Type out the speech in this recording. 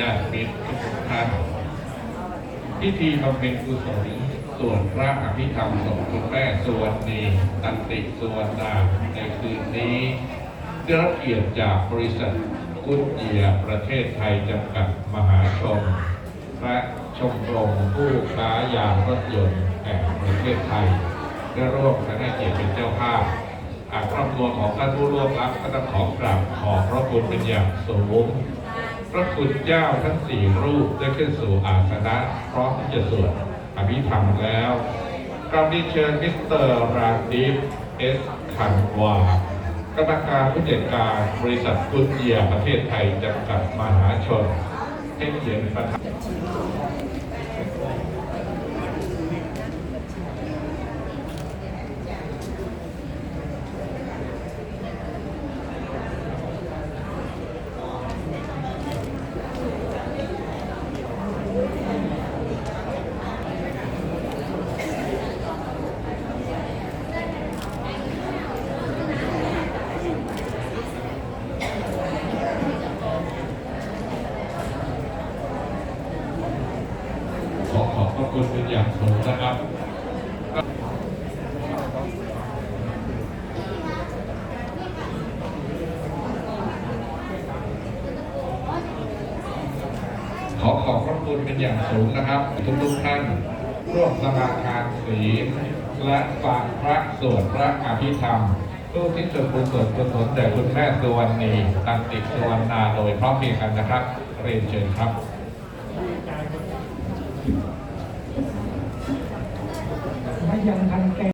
ญาติมิตรทุกท่านพิธีบำเพ็ญกุศลส่วนพระอภิธรรมศพคุณแม่สวรรณีตันติสวรรณาในคืนนี้ได้รับเกียรติจากบริษัทกุดเยียประเทศไทยจำกัดมหาชนและชมรมผู้ค้ายางรถยนต์แห่งประเทศไทยได้ร่วมกันให้เกียรติเป็นเจ้าภาพอาครอบครัวของท่านผู้ร่วมรับก็ต้องขอกราบขอบพระคุณเป็นอย่างสูง พระคุณเจ้าทั้งสี่รูปได้ขึ้นสู่อาสนะพร้อมที่จะสวดอภิธรรมแล้วกราบเรียนเชิญมิสเตอร์ราดิฟเอสคันวากรรมการผู้จัดการบริษัทกุญเยียประเทศไทยจำกัดมหาชนให้เขียนประธาน ระคุณเป็นอย่างสูงนะครับขอขอบพระคุณเป็นอย่างสูงนะครับ ทุกทุกท่านร่วมสมาทานศีลและฝากพระสวดพระอภิธรรมผู้ที่ส่วนบุญส่วนกุศลแด่คุณแม่สุวรรณีตันติสุวรรณาโดยพร้อมเพรียงกันนะครับ เรียนเชิญครับ ไม่ยังทันแก